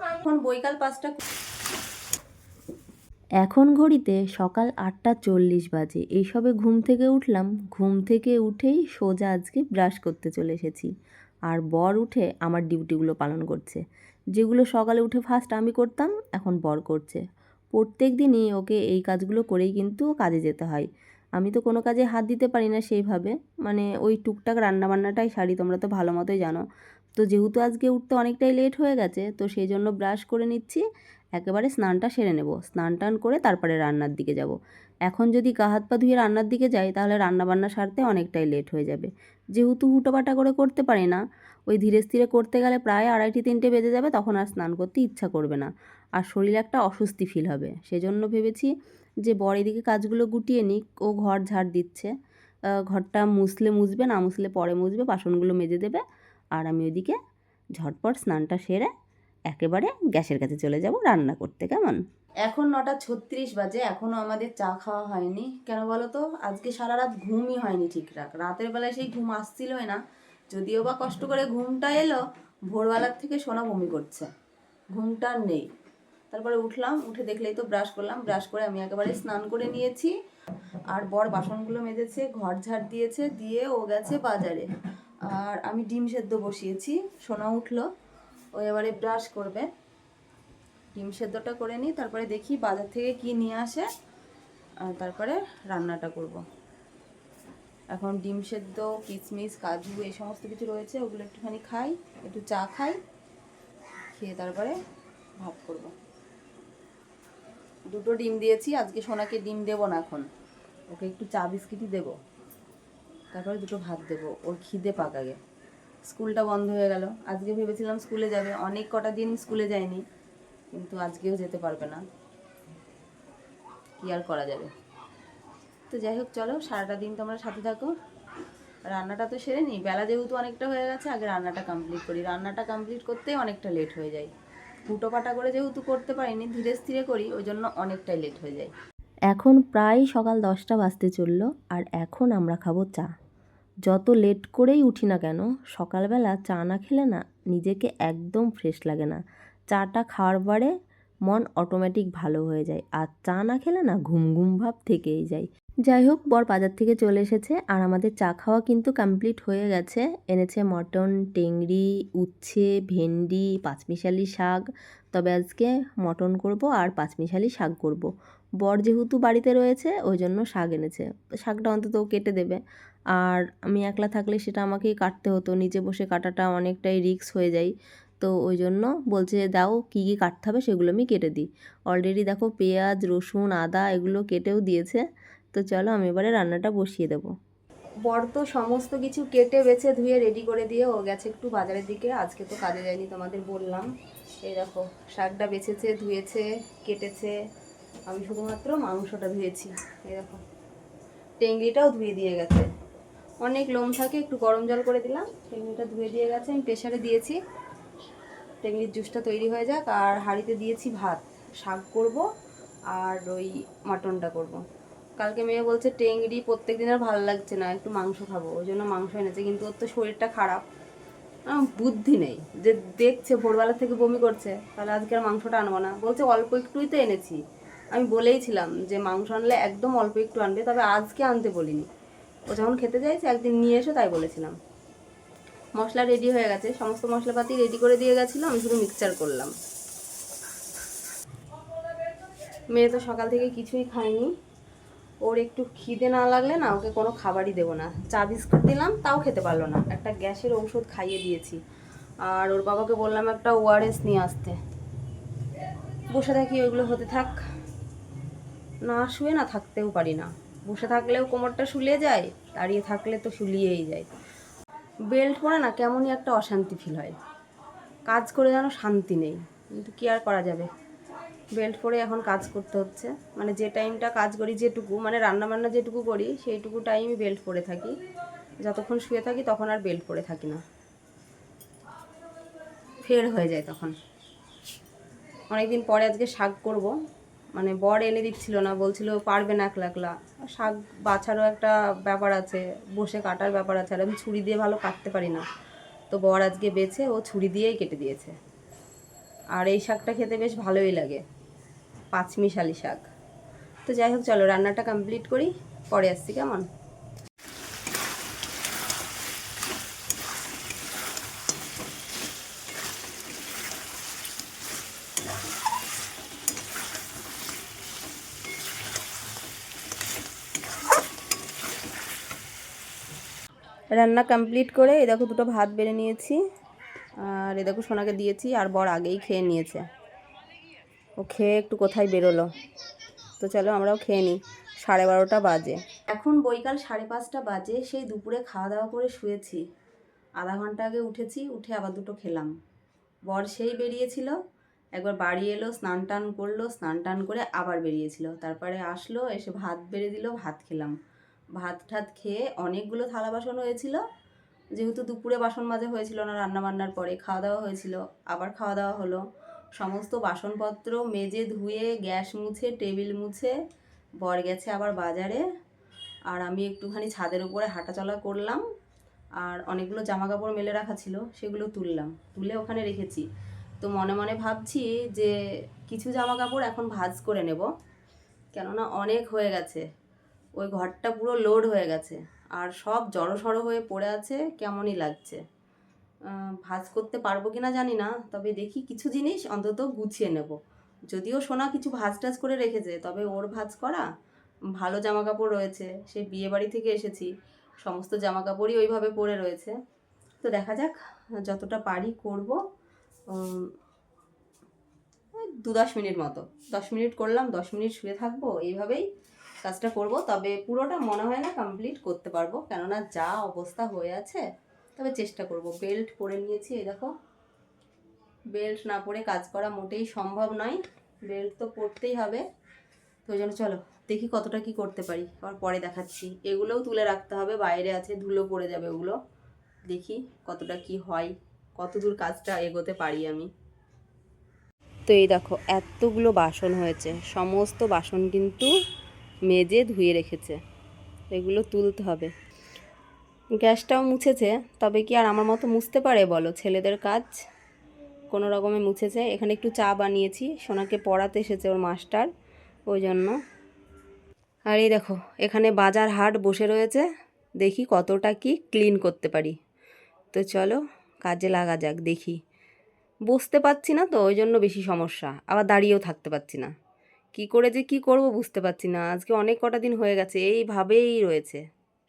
এখন বৈকাল পাঁচটা এখন ঘড়িতে সকাল আটটা চল্লিশ বাজে। এইসবে ঘুম থেকে উঠলাম। ঘুম থেকে উঠেই সোজা আজকে ব্রাশ করতে চলে এসেছি। আর বর উঠে আমার ডিউটিগুলো পালন করছে। যেগুলো সকালে উঠে ফার্স্ট আমি করতাম, এখন বর করছে। প্রত্যেক দিনই ওকে এই কাজগুলো করেই কিন্তু কাজে যেতে হয়। আমি তো কোনো কাজে হাত দিতে পারি না সেইভাবে। মানে ওই টুকটাক রান্নাবান্নাটাই সারি তোমরা তো ভালো মতোই জানো। তো যেহেতু আজকে উঠতে অনেকটাই লেট হয়ে গেছে, তো সেই জন্য ব্রাশ করে নিচ্ছি। একেবারে স্নানটা সেরে নেব। স্নান টান করে তারপরে রান্নার দিকে যাব। এখন যদি গা হাত পা ধুয়ে রান্নার দিকে যাই, তাহলে রান্না বান্না সারতে অনেকটাই লেট হয়ে যাবে। যেহেতু হুটোপাটা করে করতে পারি না, ওই ধীরে স্থিরে করতে গেলে প্রায় আড়াইটি তিনটে বেজে যাবে, তখন আর স্নান করতে ইচ্ছা করবে না। আর শরীরে একটা অস্বস্তি ফিল হবে। সেজন্য ভেবেছি যে বর এদিকে কাজগুলো গুটিয়ে নিক, ও ঘর ঝাড় দিচ্ছে। ঘরটা মুছলে মুছবে, না মুছলে পরে মুছবে, বাসনগুলো মেজে দেবে। আর আমি ওইদিকে ঝটপট স্নানটা সেরে একেবারে গ্যাসের কাছে চলে যাব রান্না করতে, কেমন? এখন নটা ছত্রিশ বাজে এখনও আমাদের চা খাওয়া হয়নি। কেন বলো তো? আজকে সারা রাত ঘুমই হয়নি ঠিকঠাক রাতের বেলায় সেই ঘুম আসছিলই না। যদিও বা কষ্ট করে ঘুমটা এলো, ভোরবেলার থেকে সোনা বমি করছে। ঘুমটা নেই। তারপরে উঠলাম, উঠে দেখলেই তো ব্রাশ করলাম। ব্রাশ করে আমি একেবারে স্নান করে নিয়েছি। আর বর বাসনগুলো মেজেছে, ঘর ঝাড় দিয়েছে, দিয়ে ও গেছে বাজারে। আর আমি ডিম সেদ্ধ বসিয়েছি। সোনা উঠল। ও এবারে ব্রাশ করবে। ডিম সেদ্ধটা করে নিই, তারপরে দেখি বাজার থেকে কি নিয়ে আসে। আর তারপরে রান্নাটা করব। এখন ডিম সেদ্ধ কিশমিশ কাজু, এই সমস্ত কিছু রয়েছে, ওগুলো একটুখানি খাই, একটু চা খাই, খেয়ে তারপরে ভাত করব। দুটো ডিম দিয়েছি, আজকে সোনাকে ডিম দেবো না এখন। ওকে একটু চা বিস্কিটই দেবো। তারপরে দুটো ভাত দেবো। ওর খিদে পাক আগে স্কুলটা বন্ধ হয়ে গেল। আজকে ভেবেছিলাম স্কুলে যাবে। অনেক কটা দিন স্কুলে যায়নি। কিন্তু আজকেও যেতে পারবে না। কি আর করা যাবে? তো যাই হোক, চলো, সারাটা দিন তোমরা সাথে থাকো। রান্নাটা তো সেরে নিই বেলা যেহেতু অনেকটা হয়ে গেছে, আগে রান্নাটা কমপ্লিট করি। রান্নাটা কমপ্লিট করতেই অনেকটা লেট হয়ে যায়। ফুটো পাটা করে যেহেতু করতে পারিনি, ধীরে স্থিরে করি, ওই জন্য অনেকটাই লেট হয়ে যায়। এখন প্রায় সকাল দশটা বাজতে চলল, আর এখন আমরা খাব চা। যত লেট করেই উঠি না কেন, সকালবেলা চা না খেলে না নিজেকে একদম ফ্রেশ লাগে না। চাটা খাওয়ার পরে মন অটোমেটিক ভালো হয়ে যায়, আর চা না খেলে না ঘুম ঘুম ভাব থেকেই যায়। যাই হোক, বর বাজার থেকে চলে এসেছে, আর আমাদের চা খাওয়া কিন্তু কমপ্লিট হয়ে গেছে। এনেছে মটন, টেংরি, উচ্ছে, ভেন্ডি, পাঁচমিশালি শাক। তবে আজকে মটন করব আর পাঁচমিশালি শাক করব। বর যেহেতু বাড়িতে রয়েছে, ওই জন্য শাক এনেছে। শাকটা অন্তত কেটে দেবে। আর আমি একলা থাকলে সেটা আমাকেই কাটতে হতো। নিচে বসে কাটাটা অনেকটাই রিস্ক হয়ে যায়। তো ওই জন্য বলছে, দাও কী কী কাটতে হবে সেগুলো আমি কেটে দিই। অলরেডি দেখো পেঁয়াজ, রসুন, আদা এগুলো কেটেও দিয়েছে। তো চলো আমি এবারে রান্নাটা বসিয়ে দেবো। বর তো সমস্ত কিছু কেটে, বেছে, ধুয়ে রেডি করে দিয়ে ও গেছে একটু বাজারের দিকে। আজকে তো কাজে যায়নি তোমাদের বললাম। এই দেখো, শাকটা বেছেছে, ধুয়েছে, কেটেছে। আমি শুধুমাত্র মাংসটা ধুয়েছি দেখো। টেংরিটাও ধুয়ে দিয়ে গেছে। অনেক লোম থাকে, একটু গরম জল করে দিলাম। টেংরিটা ধুয়ে দিয়ে গেছে, আমি প্রেশারে দিয়েছি। টেংরির জুসটা তৈরি হয়ে যাক, আর হাঁড়িতে দিয়েছি ভাত। শাক করব আর ওই মাটনটা করব। কালকে মেয়ে বলছে টেংরি প্রত্যেক দিন আর ভালো লাগছে না, একটু মাংস খাব। ওই জন্য মাংস এনেছে, কিন্তু ওর তো শরীরটা খারাপ। বুদ্ধি নেই। যে দেখছে, ভোরবেলা থেকে বমি করছে, তাহলে আজকে আর মাংসটা আনব না। বলছে, অল্প একটুই তো এনেছি। আমি বলেইছিলাম যে মাংস আনলে একদম অল্প একটু আনবে, তবে আজকে আনতে বলিনি। ও যখন খেতে চাইছে, একদিন নিয়ে এসো, তাই বলেছিলাম। মশলা রেডি হয়ে গেছে, সমস্ত মশলাপাতি রেডি করে দিয়ে গেছিল, আমি শুধু মিক্সচার করলাম। মেয়ে তো সকাল থেকে কিছুই খায়নি। ওর একটু খিদে না লাগলে না, ওকে কোনো খাবারই দেবো না। চা বিস্কুট দিলাম, তাও খেতে পারল না। একটা গ্যাসের ঔষধ খাইয়ে দিয়েছি। আর ওর বাবাকে বললাম একটা ওআরএস নিয়ে আসতে। বসে থাকি, ওইগুলো হতে থাক। না শুয়ে না থাকতেও পারি না। বসে থাকলেও কোমরটা শুলিয়ে যায়, দাঁড়িয়ে থাকলে তো শুলিয়েই যায়। বেল্ট পরে না কেমনই একটা অশান্তি ফিল হয়। কাজ করে যেন শান্তি নেই, কিন্তু কি আর করা যাবে? বেল্ট পরে এখন কাজ করতে হচ্ছে। মানে যে টাইমটা কাজ করি যেটুকু মানে রান্না বান্না যেটুকু করি, সেইটুকু টাইমই বেল্ট পরে থাকি। যতক্ষণ শুয়ে থাকি তখন আর বেল্ট পরে থাকি না। ফের হয়ে যায় তখন। অনেকদিন পরে আজকে শাক করব। মানে বর এনে দিচ্ছিল না, বলছিল পারবে না একলা একলা। শাক বাছারও একটা ব্যাপার আছে, বসে কাটার ব্যাপার আছে, আর আমি ছুরি দিয়ে ভালো কাটতে পারি না। তো বর আজকে বেছে, ও ছুরি দিয়েই কেটে দিয়েছে। আর এই শাকটা খেতে বেশ ভালোই লাগে, পাঁচমিশালি শাক। তো যাই হোক, চলো রান্নাটা কমপ্লিট করি, পরে আসছি কেমন? রান্না কমপ্লিট করে, এই দেখো দুটো ভাত বেড়ে নিয়েছি। আর এ দেখো সোনাকে দিয়েছি, আর বর আগেই খেয়ে নিয়েছে। ও খেয়ে একটু কোথায় বেরোলো? তো চলো আমরাও খেয়ে নিই। সাড়ে বারোটা বাজে। এখন বৈকাল সাড়ে পাঁচটা বাজে, সেই দুপুরে খাওয়া দাওয়া করে শুয়েছি। আধা ঘণ্টা আগে উঠেছি, উঠে আবার দুটো খেলাম। বর সেই বেরিয়েছিল, একবার বাড়ি এলো, স্নান টান করল, স্নান টান করে আবার বেরিয়েছিল। তারপরে আসলো, এসে ভাত বেড়ে দিল, ভাত খেলাম। ভাত ঠাত খেয়ে অনেকগুলো থালা বাসন হয়েছিল। যেহেতু দুপুরে বাসন মাজা হয়েছিল না রান্না বান্নার পরে খাওয়া দাওয়া হয়েছিল, আবার খাওয়া দাওয়া হলো। সমস্ত বাসনপত্র মেজে ধুয়ে, গ্যাস মুছে, টেবিল মুছে, বর গেছে আবার বাজারে। আর আমি একটুখানি ছাদের উপরে হাঁটাচলা করলাম, আর অনেকগুলো জামা কাপড় মেলে রাখা ছিল, সেগুলো তুললাম, তুলে ওখানে রেখেছি। তো মনে মনে ভাবছি যে কিছু জামা কাপড় এখন ভাজ করে নেব, কেননা অনেক হয়ে গেছে। ওই ঘরটা পুরো লোড হয়ে গেছে। আর সব জড়সড়ো হয়ে পড়ে আছে, কেমনই লাগছে। ভাঁজ করতে পারব কি না জানি না, তবে দেখি কিছু জিনিস অন্তত গুছিয়ে নেব। যদিও সোনা কিছু ভাঁজ টাজ করে রেখেছে, তবে ওর ভাঁজ করা ভালো জামা কাপড় রয়েছে। সে বিয়ে বাড়ি থেকে এসেছি, সমস্ত জামা কাপড়ই ওইভাবে পরে রয়েছে। তো দেখা যাক যতটা পারি করব। দু দশ মিনিট মতো। দশ মিনিট করলাম, দশ মিনিট শুয়ে থাকব, এইভাবেই কাজটা করব, তবে পুরোটা মনে হয় না কমপ্লিট করতে পারব। কেননা যা অবস্থা হয়ে আছে, তবে চেষ্টা করব। বেল্ট পরে নিয়েছি, এই দেখো। বেল্ট না পরে কাজ করা মোটেই সম্ভব নয়। বেল্ট তো পরতেই হবে। তো ওই জন্য চলো, দেখি কতটা কি করতে পারি। আবার পরে দেখাচ্ছি। এগুলোও তুলে রাখতে হবে, বাইরে আছে, ধুলো পড়ে যাবে ওগুলো। দেখি কতটা কি হয়, কত দূর কাজটা এগোতে পারি আমি। তো এই দেখো, এতগুলো বাসন হয়েছে। সমস্ত বাসন কিন্তু মেজে ধুয়ে রেখেছে। এগুলো তুলতে হবে। গ্যাসটাও মুছেছে, তবে কি আর আমার মতো মুছতে পারে বলো? ছেলেদের কাজ কোনো রকমে মুছেছে। এখানে একটু চা বানিয়েছি, সোনাকে পড়াতে এসেছে ওর মাস্টার, ওই জন্য। আর এই দেখো, এখানে বাজার হাট বসে রয়েছে, দেখি কতটা কি ক্লিন করতে পারি। তো চলো, কাজে লাগা যাক, দেখি। বসতে পারছি না তো, ওই জন্য বেশি সমস্যা, আবার দাঁড়িয়েও থাকতে পারছি না। কি করে যে কি করব বুঝতে পারছি না। আজকে অনেক কটা দিন হয়ে গেছে, এইভাবেই রয়েছে।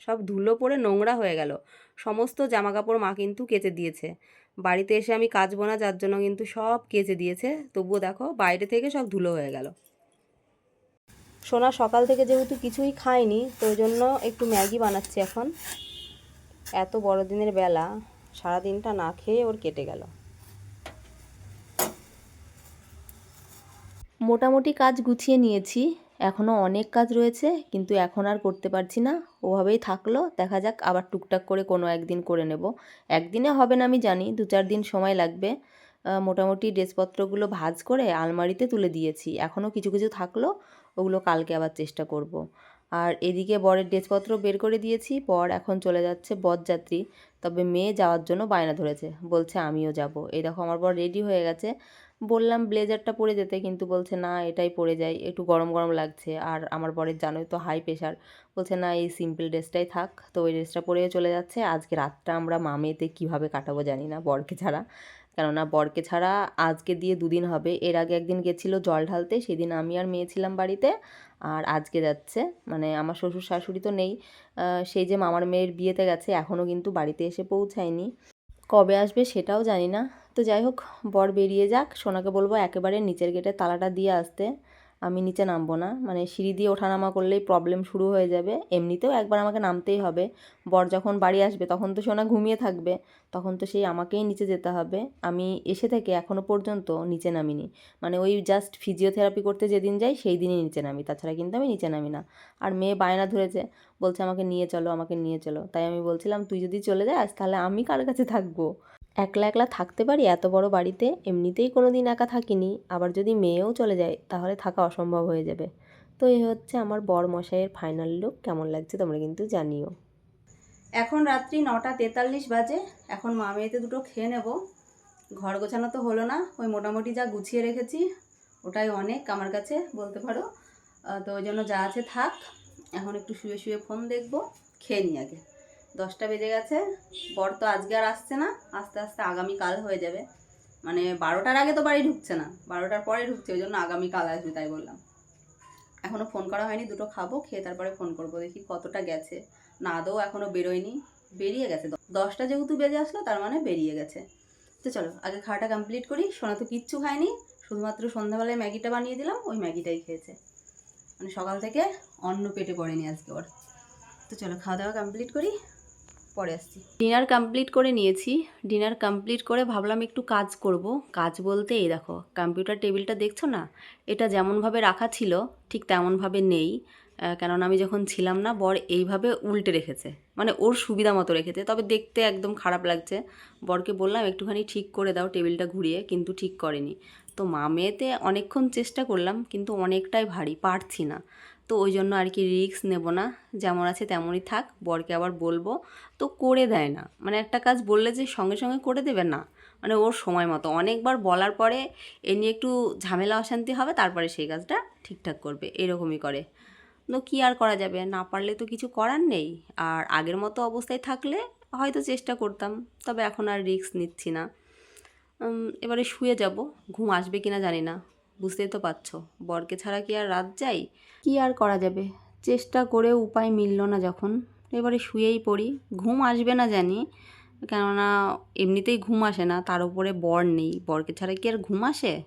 সব ধুলো পড়ে নোংরা হয়ে গেল। সমস্ত জামা কাপড় মা কিন্তু কেচে দিয়েছে। বাড়িতে এসে আমি কাচবো না, যার জন্য কিন্তু সব কেচে দিয়েছে। তবুও দেখো, বাইরে থেকে সব ধুলো হয়ে গেল। সোনা সকাল থেকে যেহেতু কিছুই খায়নি তো ওই জন্য একটু ম্যাগি বানাচ্ছি এখন। এত বড়দিনের বেলা সারা দিনটা না খেয়ে ওর কেটে গেল। মোটামুটি কাজ গুছিয়ে নিয়েছি। এখনও অনেক কাজ রয়েছে, কিন্তু এখন আর করতে পারছি না। ওভাবেই থাকল, দেখা যাক আবার টুকটাক করে কোনো একদিন করে নেব। একদিনে হবে না আমি জানি, দু চার দিন সময় লাগবে। মোটামুটি ড্রেসপত্রগুলো ভাজ করে আলমারিতে তুলে দিয়েছি। এখনও কিছু কিছু থাকল, ওগুলো কালকে আবার চেষ্টা করব। আর এদিকে বরের ড্রেসপত্র বের করে দিয়েছি, বর এখন চলে যাচ্ছে বরযাত্রী তবে মেয়ে যাওয়ার জন্য বায়না ধরেছে, বলছে আমিও যাব। এই দেখো আমার বর রেডি হয়ে গেছে। বললাম ব্লেজারটা পরে যেতে, কিন্তু বলছে, না, এটাই পরে যাই, একটু গরম গরম লাগছে। আর আমার বরের জানোই তো হাই প্রেশার বলছে, না, এই সিম্পল ড্রেসটাই থাক। তো ওই ড্রেসটা পরে চলে যাচ্ছে। আজকে রাতটা আমরা মামেতে কীভাবে কাটাবো জানি না, বরকে ছাড়া। কেননা বরকে ছাড়া আজকে দিয়ে দুদিন হবে। এর আগে একদিন গেছিল জল ঢালতে, সেদিন আমি আর মেয়ে ছিলাম বাড়িতে। আর আজকে যাচ্ছে। মানে আমার শ্বশুর শাশুড়ি তো নেই। সেই যে মামার মেয়ের বিয়েতে গেছে এখনও কিন্তু বাড়িতে এসে পৌঁছায়নি। কবে আসবে সেটাও জানি না। তো যাই হোক, বর বেরিয়ে যাক। সোনাকে বলব একেবারে নিচের গেটে তালাটা দিয়ে আসতে। আমি নিচে নামবো না। মানে সিঁড়ি দিয়ে ওঠানামা করলেই প্রবলেম শুরু হয়ে যাবে। এমনিতেও একবার আমাকে নামতেই হবে। বর যখন বাড়ি আসবে, তখন তো সোনা ঘুমিয়ে থাকবে। তখন তো সেই আমাকেই নিচে যেতে হবে। আমি এসে থেকে এখনও পর্যন্ত নিচে নামিনি। মানে ওই জাস্ট ফিজিওথেরাপি করতে যেদিন যাই, সেই দিনই নিচে নামি। তাছাড়া কিন্তু আমি নিচে নামি না। আর মেয়ে বায়না ধরেছে, বলছে আমাকে নিয়ে চলো, আমাকে নিয়ে চলো। তাই আমি বলছিলাম, তুই যদি চলে যাস, তাহলে আমি কার কাছে থাকব? একলা একলা থাকতে পারি এত বড় বাড়িতে? এমনিতেই কোনো দিন একা থাকিনি। আবার যদি মেয়েও চলে যায়, তাহলে থাকা অসম্ভব হয়ে যাবে। তো এই হচ্ছে আমার বর মশাইয়ের ফাইনাল লুক কেমন লাগছে তোমরা কিন্তু জানিও। এখন রাত্রি নটা তেতাল্লিশ বাজে। এখন মা মেয়েতে দুটো খেয়ে নেব। ঘর গোছানো তো হলো না। ওই মোটামুটি যা গুছিয়ে রেখেছি, ওটাই অনেক আমার কাছে বলতে পারো। তো ওই জন্য যা আছে থাক। এখন একটু শুয়ে শুয়ে ফোন দেখব, খেয়ে নিই আগে। দশটা বেজে গেছে। বর তো আজকে আর আসছে না, আস্তে আস্তে আগামীকাল হয়ে যাবে। মানে বারোটার আগে তো বাড়ি ঢুকছে না, বারোটার পরে ঢুকছে, ওই জন্য আগামীকাল আসবে তাই বললাম। এখনও ফোন করা হয়নি, দুটো খাব, খেয়ে তারপরে ফোন করব, দেখি কতটা গেছে। না আদৌ এখনও বেরোয়নি, বেরিয়ে গেছে। দশটা যেহেতু বেজে আসলো, তার মানে বেরিয়ে গেছে। তো চলো, আগে খাওয়াটা কমপ্লিট করি। সোনা তো কিচ্ছু খায়নি, শুধুমাত্র সন্ধ্যাবেলায় ম্যাগিটা বানিয়ে দিলাম, ওই ম্যাগিটাই খেয়েছে। মানে সকাল থেকে অন্ন পেটে পড়েনি আজকে ওর। তো চলো, খাওয়া দাওয়া কমপ্লিট করি। পরে আসছি। ডিনার কমপ্লিট করে নিয়েছি। ডিনার কমপ্লিট করে ভাবলাম একটু কাজ করব। কাজ বলতে এই দেখো কম্পিউটার টেবিলটা দেখছ না? এটা যেমনভাবে রাখা ছিল, ঠিক তেমনভাবে নেই। কেননা আমি যখন ছিলাম না, বর এইভাবে উল্টে রেখেছে। মানে ওর সুবিধা মতো রেখেছে। তবে দেখতে একদম খারাপ লাগছে। বরকে বললাম, একটুখানি ঠিক করে দাও টেবিলটা ঘুরিয়ে। কিন্তু ঠিক করেনি। তো মামেতে অনেকক্ষণ চেষ্টা করলাম, কিন্তু অনেকটাই ভারী, পারছি না। তো ওই জন্য আর কি রিস্ক নেব না। যেমন আছে তেমনই থাক, বরকে আবার বলব। তো করে দেয় না। মানে একটা কাজ বললে যে সঙ্গে সঙ্গে করে দেবে না। মানে ওর সময় মতো। অনেকবার বলার পরে এ নিয়ে একটু ঝামেলা অশান্তি হবে, তারপরে সেই কাজটা ঠিকঠাক করবে। এরকমই করে। তো কী আর করা যাবে? না পারলে তো কিছু করার নেই। আর আগের মতো অবস্থায় থাকলে হয়তো চেষ্টা করতাম। তবে এখন আর রিস্ক নিচ্ছি না। এবারে শুয়ে যাব। ঘুম আসবে কিনা জানি না। বুঝতেই তো পারছ। বরকে ছাড়া কি আর রাত যাই? কি আর করা যাবে? চেষ্টা করেও উপায় মিলল না যখন। এবারে শুয়েই পড়ি। ঘুম আসবে না জানি। কেননা এমনিতেই ঘুম আসে না, তার উপরে বর নেই। বরকে ছাড়া কি আর ঘুম আসে?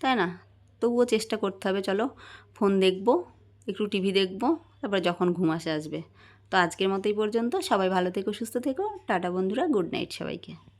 তাই না? তবুও চেষ্টা করতে হবে, চলো। ফোন দেখব, একটু টিভি দেখব, তারপর যখন ঘুম আসে আসবে। তো আজকের মতো এই পর্যন্ত। সবাই ভালো থেকো, সুস্থ থেকো। টাটা বন্ধুরা, গুড নাইট সবাইকে।